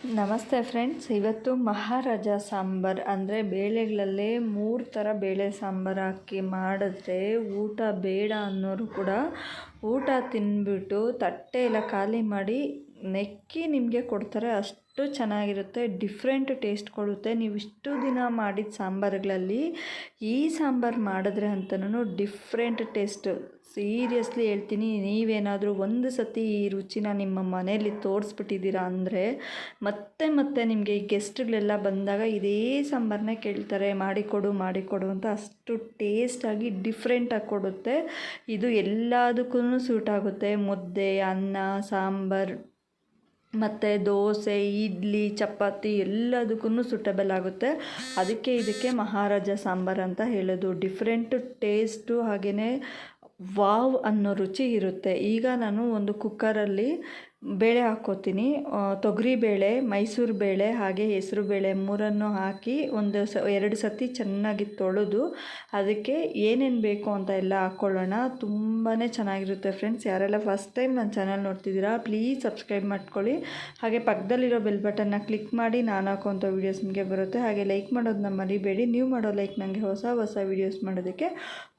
ನಮಸ್ತೆ ಫ್ರೆಂಡ್ಸ್, ಇವತ್ತು ಮಹಾರಾಜ ಸಾಂಬಾರ್ ಅಂದರೆ ಬೇಳೆಗಳಲ್ಲೇ ಮೂರು ಥರ ಬೇಳೆ ಸಾಂಬಾರು ಹಾಕಿ ಮಾಡಿದ್ರೆ ಊಟ ಬೇಡ ಅನ್ನೋರು ಕೂಡ ಊಟ ತಿಂದ್ಬಿಟ್ಟು ತಟ್ಟೆ ಎಲ್ಲ ಖಾಲಿ ಮಾಡಿ ನೆಕ್ಕಿ ನಿಮಗೆ ಕೊಡ್ತಾರೆ, ಅಷ್ಟು ಚೆನ್ನಾಗಿರುತ್ತೆ ಡಿಫ್ರೆಂಟ್ ಟೇಸ್ಟ್ ಕೊಡುತ್ತೆ. ನೀವು ಇಷ್ಟು ದಿನ ಮಾಡಿದ ಸಾಂಬಾರುಗಳಲ್ಲಿ ಈ ಸಾಂಬಾರು ಮಾಡಿದ್ರೆ ಅಂತನೂ ಡಿಫ್ರೆಂಟ್ ಟೇಸ್ಟ್ ಸೀರಿಯಸ್ಲಿ ಹೇಳ್ತೀನಿ, ನೀವೇನಾದರೂ ಒಂದು ಸತಿ ಈ ರುಚಿನ ನಿಮ್ಮ ಮನೆಯಲ್ಲಿ ತೋರಿಸ್ಬಿಟ್ಟಿದ್ದೀರಾ ಅಂದರೆ ಮತ್ತೆ ಮತ್ತೆ ನಿಮಗೆ ಈ ಗೆಸ್ಟ್ಗಳೆಲ್ಲ ಬಂದಾಗ ಇದೇ ಸಾಂಬಾರನ್ನ ಕೇಳ್ತಾರೆ ಮಾಡಿಕೊಡು ಮಾಡಿಕೊಡು ಅಂತ ಅಷ್ಟು ಟೇಸ್ಟಾಗಿ ಡಿಫ್ರೆಂಟಾಗಿ ಕೊಡುತ್ತೆ. ಇದು ಎಲ್ಲದಕ್ಕೂ ಸೂಟ್ ಆಗುತ್ತೆ. ಮುದ್ದೆ, ಅನ್ನ, ಸಾಂಬಾರು. ಮತ್ತು ದೋಸೆ, ಇಡ್ಲಿ, ಚಪಾತಿ ಎಲ್ಲದಕ್ಕೂ ಸೂಟಬಲ್ ಆಗುತ್ತೆ. ಅದಕ್ಕೆ ಇದಕ್ಕೆ ಮಹಾರಾಜ ಸಾಂಬಾರು ಅಂತ ಹೇಳೋದು. ಡಿಫ್ರೆಂಟ್ ಟೇಸ್ಟು ಹಾಗೆಯೇ ವಾವ್ ಅನ್ನೋ ರುಚಿ ಇರುತ್ತೆ. ಈಗ ನಾನು ಒಂದು ಕುಕ್ಕರಲ್ಲಿ ಬೇಳೆ ಹಾಕ್ಕೋತೀನಿ. ತೊಗರಿಬೇಳೆ ಮೈಸೂರು ಬೇಳೆ, ಹಾಗೆ ಹೆಸರು ಬೇಳೆ ಮೂರನ್ನು ಹಾಕಿ ಒಂದು ಸ, ಎರಡು ಸತಿ ಚೆನ್ನಾಗಿ ತೊಳೆದು ಅದಕ್ಕೆ ಏನೇನು ಬೇಕು ಅಂತ ಎಲ್ಲ ಹಾಕ್ಕೊಳ್ಳೋಣ. ತುಂಬಾ ಚೆನ್ನಾಗಿರುತ್ತೆ ಫ್ರೆಂಡ್ಸ್. ಯಾರೆಲ್ಲ ಫಸ್ಟ್ ಟೈಮ್ ನನ್ನ ಚಾನಲ್ ನೋಡ್ತಿದ್ದೀರಾ, ಪ್ಲೀಸ್ ಸಬ್ಸ್ಕ್ರೈಬ್ ಮಾಡ್ಕೊಳ್ಳಿ. ಹಾಗೆ ಪಕ್ಕದಲ್ಲಿರೋ ಬೆಲ್ ಬಟನ್ನ ಕ್ಲಿಕ್ ಮಾಡಿ ನಾನು ಹಾಕೋಂಥ ವೀಡಿಯೋಸ್ ನಿಮಗೆ ಬರುತ್ತೆ. ಹಾಗೆ ಲೈಕ್ ಮಾಡೋದನ್ನ ಮರಿಬೇಡಿ. ನೀವು ಮಾಡೋ ಲೈಕ್ ನನಗೆ ಹೊಸ ಹೊಸ ವೀಡಿಯೋಸ್ ಮಾಡೋದಕ್ಕೆ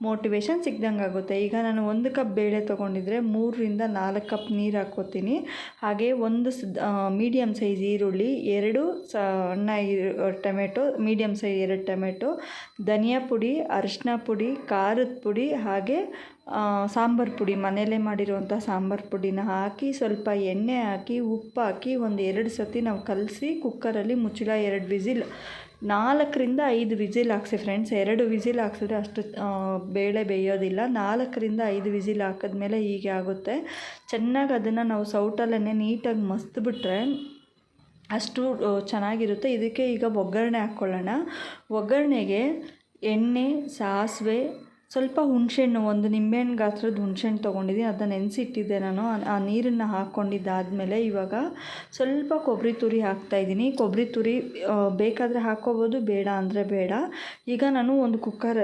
ಮೋಟಿವೇಶನ್ ಸಿಗ್ದಂಗೆ ಆಗುತ್ತೆ ಈಗ ನಾನು ಒಂದು ಕಪ್ ಬೇಳೆ ತೊಗೊಂಡಿದ್ರೆ ಮೂರರಿಂದ ನಾಲ್ಕು ಕಪ್ ನೀರು ಹಾಕ್ಕೋತೀನಿ. ಹಾಗೆ ಒಂದು ಮೀಡಿಯಮ್ ಸೈಜ್ ಈರುಳ್ಳಿ, ಎರಡು ಸಣ್ಣ ಟೊಮೆಟೊ ಮೀಡಿಯಮ್ ಸೈಜ್ ಎರಡು ಟೊಮೆಟೊ, ಧನಿಯಾ ಪುಡಿ ಅರಿಶಿನ ಪುಡಿ, ಖಾರದ ಪುಡಿ, ಹಾಗೆ ಸಾಂಬಾರು ಪುಡಿ ಮನೆಯಲ್ಲೇ ಮಾಡಿರುವಂಥ ಸಾಂಬಾರು ಪುಡಿನ ಹಾಕಿ, ಸ್ವಲ್ಪ ಎಣ್ಣೆ ಹಾಕಿ, ಉಪ್ಪು ಹಾಕಿ ಒಂದು ಎರಡು ಸತಿ ನಾವು ಕಲಸಿ ಕುಕ್ಕರಲ್ಲಿ ಮುಚ್ಚಳ, ಎರಡು ವಿಸಿಲ್ ನಾಲ್ಕರಿಂದ ಐದು ವಿಸಿಲ್ ಹಾಕ್ಸಿ ಫ್ರೆಂಡ್ಸ್ ಎರಡು ವಿಸಿಲ್ ಹಾಕ್ಸಿದ್ರೆ ಅಷ್ಟು ಬೇಳೆ ಬೇಯೋದಿಲ್ಲ. ನಾಲ್ಕರಿಂದ ಐದು ವಿಸಿಲ್ ಹಾಕಿದ್ಮೇಲೆ ಹೀಗೆ ಆಗುತ್ತೆ. ಚೆನ್ನಾಗಿ ಅದನ್ನು ನಾವು ಸೌಟಲ್ಲೇ ನೀಟಾಗಿ ಮಸ್ತ್ಬಿಟ್ರೆ ಅಷ್ಟು ಚೆನ್ನಾಗಿರುತ್ತೆ. ಇದಕ್ಕೆ ಈಗ ಒಗ್ಗರಣೆ ಹಾಕ್ಕೊಳ್ಳೋಣ. ಒಗ್ಗರಣೆಗೆ ಎಣ್ಣೆ, ಸಾಸಿವೆ ಸ್ವಲ್ಪ ಹುಣಸೆಹಣ್ಣು, ಒಂದು ನಿಂಬೆಹಣ್ಣು ಗಾತ್ರದ ಹುಣಸೆಹಣ್ಣು ತೊಗೊಂಡಿದ್ದೀನಿ. ಅದನ್ನ ನೆನೆಸಿಟ್ಟಿದ್ದೆ ನಾನು. ಆ ನೀರನ್ನು ಹಾಕ್ಕೊಂಡಿದ್ದಾದಮೇಲೆ ಇವಾಗ ಸ್ವಲ್ಪ ಕೊಬ್ಬರಿ ತುರಿ ಹಾಕ್ತಾಯಿದ್ದೀನಿ ಕೊಬ್ಬರಿ ತುರಿ ಬೇಕಾದರೆ ಹಾಕ್ಕೋಬೋದು, ಬೇಡ ಅಂದರೆ ಬೇಡ. ಈಗ ನಾನು ಒಂದು ಕುಕ್ಕರ್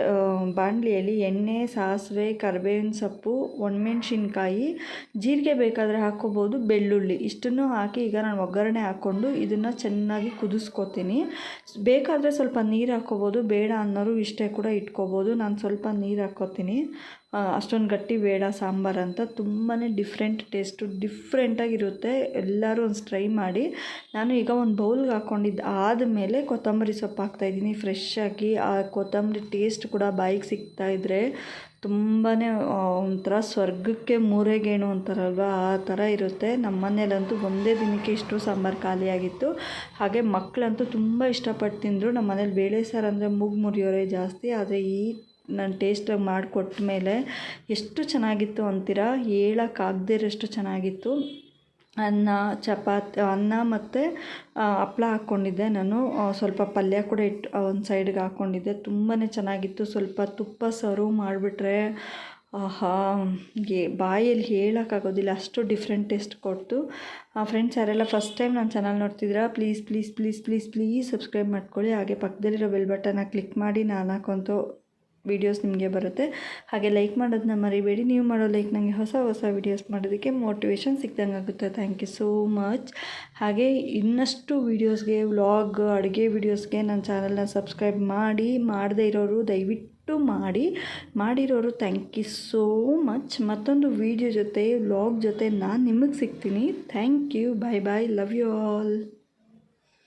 ಬಾಣಲಿಯಲ್ಲಿ ಎಣ್ಣೆ, ಸಾಸಿವೆ, ಕರಿಬೇವಿನ ಸೊಪ್ಪು, ಒಣಮೆಣ್ಸಿನ್ಕಾಯಿ, ಜೀರಿಗೆ ಬೇಕಾದರೆ ಹಾಕ್ಕೋಬೋದು, ಬೆಳ್ಳುಳ್ಳಿ ಇಷ್ಟನ್ನು ಹಾಕಿ ಈಗ ನಾನು ಒಗ್ಗರಣೆ ಹಾಕ್ಕೊಂಡು ಇದನ್ನು ಚೆನ್ನಾಗಿ ಕುದಿಸ್ಕೊತೀನಿ. ಬೇಕಾದರೆ ಸ್ವಲ್ಪ ನೀರು ಹಾಕ್ಕೋಬೋದು, ಬೇಡ ಅನ್ನೋರು ಇಷ್ಟೇ ಕೂಡ ಇಟ್ಕೋಬೋದು. ನಾನು ಸ್ವಲ್ಪ ನೀರು ನೀರು ಹಾಕ್ಕೋತೀನಿ. ಅಷ್ಟೊಂದು ಗಟ್ಟಿ ಬೇಡ, ಸಾಂಬಾರು ಅಂತ. ತುಂಬಾ ಡಿಫ್ರೆಂಟ್ ಟೇಸ್ಟು ಡಿಫ್ರೆಂಟಾಗಿರುತ್ತೆ ಎಲ್ಲರೂ ಒಂದು ಟ್ರೈ ಮಾಡಿ. ನಾನು ಈಗ ಒಂದು ಬೌಲ್ಗೆ ಹಾಕ್ಕೊಂಡಿದ್ದು ಆದಮೇಲೆ ಕೊತ್ತಂಬರಿ ಸೊಪ್ಪು ಹಾಕ್ತಾಯಿದ್ದೀನಿ. ಫ್ರೆಶ್ ಆಗಿ ಆ ಕೊತ್ತಂಬರಿ ಟೇಸ್ಟ್ ಕೂಡ ಬಾಯಿಗೆ ಸಿಗ್ತಾಯಿದ್ರೆ ತುಂಬಾ ಒಂಥರ ಸ್ವರ್ಗಕ್ಕೆ ಮೂರೆಗೇಣು ಅಂತಾರಲ್ವ? ಆ ಥರ ಇರುತ್ತೆ. ನಮ್ಮ ಮನೇಲಂತೂ ಒಂದೇ ದಿನಕ್ಕೆ ಇಷ್ಟು ಸಾಂಬಾರು ಖಾಲಿಯಾಗಿತ್ತು ಹಾಗೆ ಮಕ್ಕಳಂತೂ ತುಂಬ ಇಷ್ಟಪಟ್ಟು ತಿಂದರು. ನಮ್ಮ ಮನೇಲಿ ಬೇಳೆ ಸಾರು ಅಂದರೆ ಮೂಗು ಮುರಿಯೋರೇ ಜಾಸ್ತಿ. ಆದರೆ ಈ ನಾನು ಟೇಸ್ಟಾಗಿ ಮಾಡಿಕೊಟ್ಟ ಮೇಲೆ ಎಷ್ಟು ಚೆನ್ನಾಗಿತ್ತು ಅಂತೀರಾ? ಹೇಳೋಕ್ಕಾಗದಿರೋಷ್ಟು ಚೆನ್ನಾಗಿತ್ತು. ಅನ್ನ, ಚಪಾತಿ, ಅನ್ನ ಮತ್ತು ಹಪ್ಳ ಹಾಕ್ಕೊಂಡಿದ್ದೆ ನಾನು. ಸ್ವಲ್ಪ ಪಲ್ಯ ಕೂಡ ಇಟ್ಟು ಒಂದು ಸೈಡ್ಗೆ ಹಾಕ್ಕೊಂಡಿದ್ದೆ. ತುಂಬಾ ಚೆನ್ನಾಗಿತ್ತು. ಸ್ವಲ್ಪ ತುಪ್ಪ ಸರ್ವ್ ಮಾಡಿಬಿಟ್ರೆ, ಆಹಾ ಗೆ ಬಾಯಲ್ಲಿ ಹೇಳೋಕ್ಕಾಗೋದಿಲ್ಲ ಅಷ್ಟು ಡಿಫ್ರೆಂಟ್ ಟೇಸ್ಟ್ ಕೊಡ್ತು. ಫ್ರೆಂಡ್ಸ್ ಯಾರೆಲ್ಲ ಫಸ್ಟ್ ಟೈಮ್ ನನ್ನ ಚಾನಲ್ ನೋಡ್ತಿದ್ದೀರಾ please please please please please subscribe ಮಾಡ್ಕೊಳ್ಳಿ. ಹಾಗೆ ಪಕ್ಕದಲ್ಲಿರೋ ಬೆಲ್ ಬಟನ್ನ ಕ್ಲಿಕ್ ಮಾಡಿ, ನಾನು ಹಾಕೋಂಥ ವೀಡಿಯೋಸ್ ನಿಮಗೆ ಬರುತ್ತೆ. ಹಾಗೆ ಲೈಕ್ ಮಾಡೋದನ್ನ ಮರಿಬೇಡಿ. ನೀವು ಮಾಡೋ ಲೈಕ್ ನನಗೆ ಹೊಸ ಹೊಸ ವೀಡಿಯೋಸ್ ಮಾಡೋದಕ್ಕೆ ಮೋಟಿವೇಶನ್ ಸಿಕ್ಕಿದಂಗೆ ಆಗುತ್ತೆ. ಥ್ಯಾಂಕ್ ಯು ಸೋ ಮಚ್ ಹಾಗೆ ಇನ್ನಷ್ಟು ವೀಡಿಯೋಸ್ಗೆ ವ್ಲಾಗ್ ಅಡುಗೆ ವೀಡಿಯೋಸ್ಗೆ ನನ್ನ ಚಾನಲ್ನ ಸಬ್ಸ್ಕ್ರೈಬ್ ಮಾಡಿ, ಮಾಡದೇ ಇರೋರು ದಯವಿಟ್ಟು ಮಾಡಿ. ಮಾಡಿರೋರು ಥ್ಯಾಂಕ್ ಯು ಸೋ ಮಚ್ ಮತ್ತೊಂದು ವಿಡಿಯೋ ಜೊತೆ ವ್ಲಾಗ್ ಜೊತೆ ನಾನು ನಿಮಗೆ ಸಿಗ್ತೀನಿ. Thank you bye bye love you all